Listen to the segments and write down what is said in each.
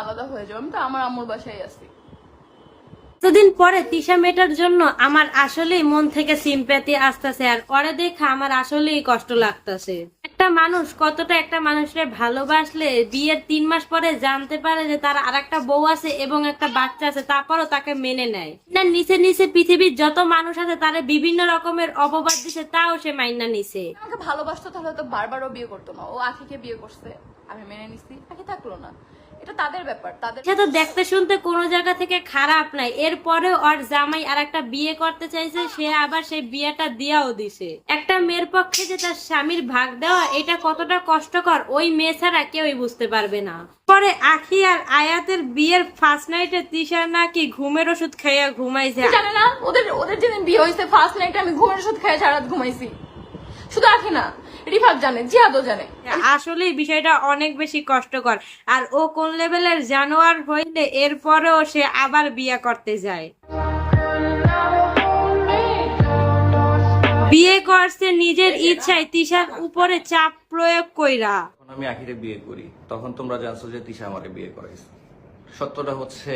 আলাদা হয়ে যাব। আমি তো আমার আম্মুর বাসায় আছি। এতদিন পরে তিশা মেটার জন্য আমার আসলেই মন থেকে সিম্প্যাথি আসতেছে আর পরে দেখা আমার আসলেই কষ্ট লাগতেছে। একটা মানুষ কতটা একটা মানুষের ভালোবাসলে বিয়ের তিন মাস পরে জানতে পারে যে তার আর একটা বউ আছে এবং একটা বাচ্চা আছে তারপরও তাকে মেনে নেয়। না নিচে নিচে পৃথিবীর যত মানুষ আছে তারা বিভিন্ন রকমের অপবাদ দিছে তাও সে মাইনা নিছে। আমাকে ভালোবাসতো তাহলে তো বারবারও বিয়ে করতো না। ও আখিকে বিয়ে করছে। আমি মেনে নিছি। আখি থাকল না। এটা তাদের ব্যাপার তাদের সে তো দেখতে শুনতে কোনো জায়গা থেকে খারাপ নাই। এরপরে ওর জামাই আর একটা বিয়ে করতে চাইছে সে আবার সেই বিয়েটা দিয়াও দিছে। একটা মেয়ের পক্ষে যে তার স্বামীর ভাগ দেওয়া এটা কতটা কষ্টকর ওই মেয়ে ছাড়া কেউই বুঝতে পারবে না। পরে আখি আর আয়াতের বিয়ের ফার্স্ট নাইটে তিশার নাকি ঘুমের ওষুধ খাইয়া ঘুমাইছে। জানে না ওদের ওদের যেদিন বিয়ে হয়েছে ফার্স্ট নাইটে আমি ঘুমের ওষুধ খেয়ে সারা ঘুমাইছি। শুধু আখি না রিফাত জানে জিয়াদও জানে। আসলে বিষয়টা অনেক বেশি কষ্টকর। আর ও কোন লেভেলের জানোয়ার হইলে এরপরেও সে আবার বিয়ে করতে যায়। বিয়ে করছে নিজের ইচ্ছায় তিশার উপরে চাপ প্রয়োগ কইরা। আমি আখিরে বিয়ে করি তখন তোমরা জানছো যে তিশা আমারে বিয়ে করাইছে। সত্যটা হচ্ছে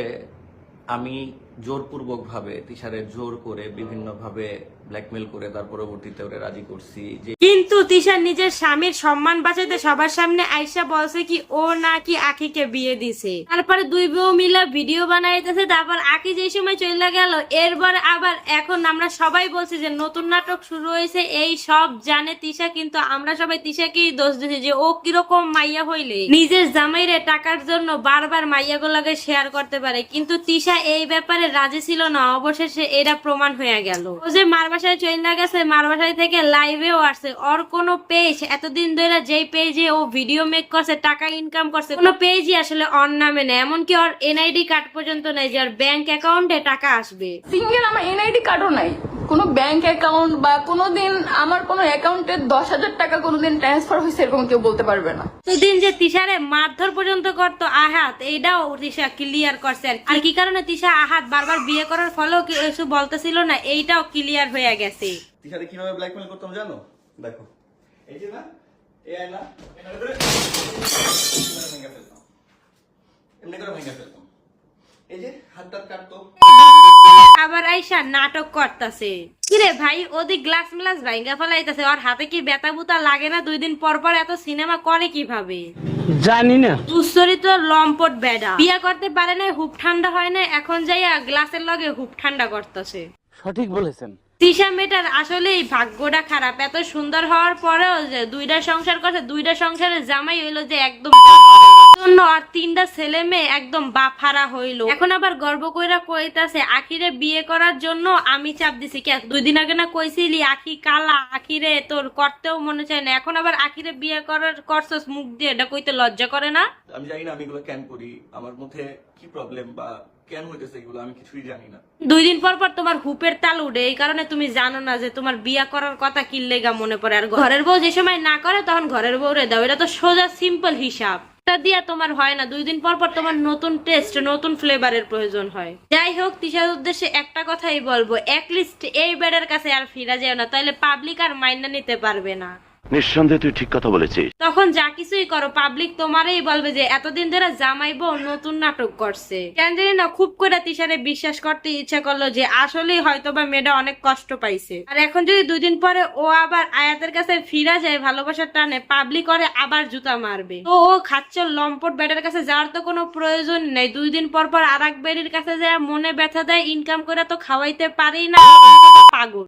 আমি জোরপূর্বকভাবে তিশারে জোর করে বিভিন্নভাবে ব্ল্যাকমেল করে তার পরবর্তীতে ওরা রাজি করছি যে তিশা নিজের স্বামীর সম্মান বাঁচাইতে সবার সামনে আইসা বলছে কি, ও নাকি আখিকে বিয়ে দিছে। তারপরে দুই বউ মিলা ভিডিও বানাইতেছে, তারপর আকি যে সময় চলে গেল, এরপর আবার এখন আমরা সবাই বলছি যে নতুন নাটক শুরু হয়েছে, এই সব জানে তিশা, কিন্তু আমরা সবাই তিশাকেই দোষ দিছি যে ও কীরকম মাইয়া হইলে। নিজের জামাইরে টাকার জন্য বারবার মাইয়া মাইয়াগুলোকে শেয়ার করতে পারে, কিন্তু তিশা এই ব্যাপারে রাজি ছিল না, অবশেষে এটা প্রমাণ হয়ে গেল। ও যে মার বাসায় চলে গেছে, মার বাসায় থেকে লাইভেও আসছে, ওর কোনো পেজ এতদিন ধরে যেই পেজে ও ভিডিও মেক করছে টাকা ইনকাম করছে কোনো পেজই আসলে অন নামে নেই এমনকি ওর এনআইডি কার্ড পর্যন্ত নেই যে ওর ব্যাংক অ্যাকাউন্টে টাকা আসবে। সিঙ্গেল আমার এনআইডি কার্ডও নাই। কোনো ব্যাংক অ্যাকাউন্ট বা কোনোদিন আমার কোনো অ্যাকাউন্টে দশ হাজার টাকা কোনোদিন ট্রান্সফার হয়েছে এরকম কেউ বলতে পারবে না। সেদিন যে তিশারে মারধর পর্যন্ত করতো আহাত এইটাও তিশা ক্লিয়ার করছে আর কি। কারণে তিশা আহাত বারবার বিয়ে করার ফলেও কি কিছু বলতেছিল না এইটাও ক্লিয়ার হয়ে গেছে। তিশারে কীভাবে ব্ল্যাকমেল করতাম জানো? দেখো। এই যে না এই আয়না এখানে করে ভেঙে ফেলতাম। এমনি করে ভেঙে ফেলতাম। এই যে হাতটা কাটতো। আবার আইসা নাটক করতাছে। কিরে ভাই ওদিক গ্লাস মিলাস ভাইঙ্গা ফেলাইতেছে। ওর হাতে কি বেতা বুতা লাগে না? দুই দিন পর পর এত সিনেমা করে কীভাবে? জানি না। দুশ্চরিত লম্পট বেডা। বিয়া করতে পারে না হুপ ঠান্ডা হয় না এখন যাইয়া গ্লাসের লগে হুপ ঠান্ডা করতেছে। সঠিক বলেছেন। তিশা মেয়েটার আসলেই ভাগ্যটা খারাপ। এত সুন্দর হওয়ার পরেও যে দুইটা সংসার করছে, দুইটা সংসারের জামাই হইল যে একদম আর তিনটা ছেলে মেয়ে একদম বাফারা হইল। এখন আবার গর্ব কইরা কইতাছে, আখিরে বিয়ে করার জন্য আমি চাপ দিছি। কে দুই দিন আগে না কইছিলি, আখি কালা, আখিরে তোর করতেও মনে চায় না। এখন আবার আখিরে বিয়ে করার করছস মুখ দিয়ে, এটা কইতে লজ্জা করে না? আমি জানি না আমি এগুলো কেন করি। আমার মধ্যে কি প্রবলেম বা কেন হইতেছে এগুলো? আমি কিছুই জানি না। দুই দিন পর পর তোমার হুপের তাল এই কারণে তুমি জানো না যে তোমার বিয়া করার কথা কি লেগা মনে পড়ে। আর ঘরের বউ যে সময় না করে, তখন ঘরের দাও। এটা তো সোজা সিম্পল হিসাব। তা দিয়া তোমার হয় না। দুই দিন পর পর তোমার নতুন টেস্ট নতুন ফ্লেভারের প্রয়োজন হয়। যাই হোক, তিশার উদ্দেশ্যে একটা কথাই বলব। লিস্ট এই বেডের কাছে আর ফিরা যায় না। তাহলে পাবলিক আর মাইনা নিতে পারবে না। নিঃসন্দেহে তুই ঠিক কথা বলেছিস। তখন যা কিছুই করো পাবলিক তোমারই বলবে যে, এতদিন ধরে জামাই বউ নতুন নাটক করছে। কেন না, খুব করে তিশারে বিশ্বাস করতে ইচ্ছা করল যে, আসলেই হয়তো বা মেয়েটা অনেক কষ্ট পাইছে। আর এখন যদি দুই দিন পরে ও আবার আয়াতের কাছে ফিরা যায়, ভালোবাসার টানে পাবলিক করে আবার জুতা মারবে। তো ও খাচ্ছ লম্পট বেডের কাছে যাওয়ার তো কোনো প্রয়োজন নেই। দুই দিন পর পর আর এক কাছে যায়, মনে ব্যথা দেয় ইনকাম করে তো খাওয়াইতে পারেই না পাগল।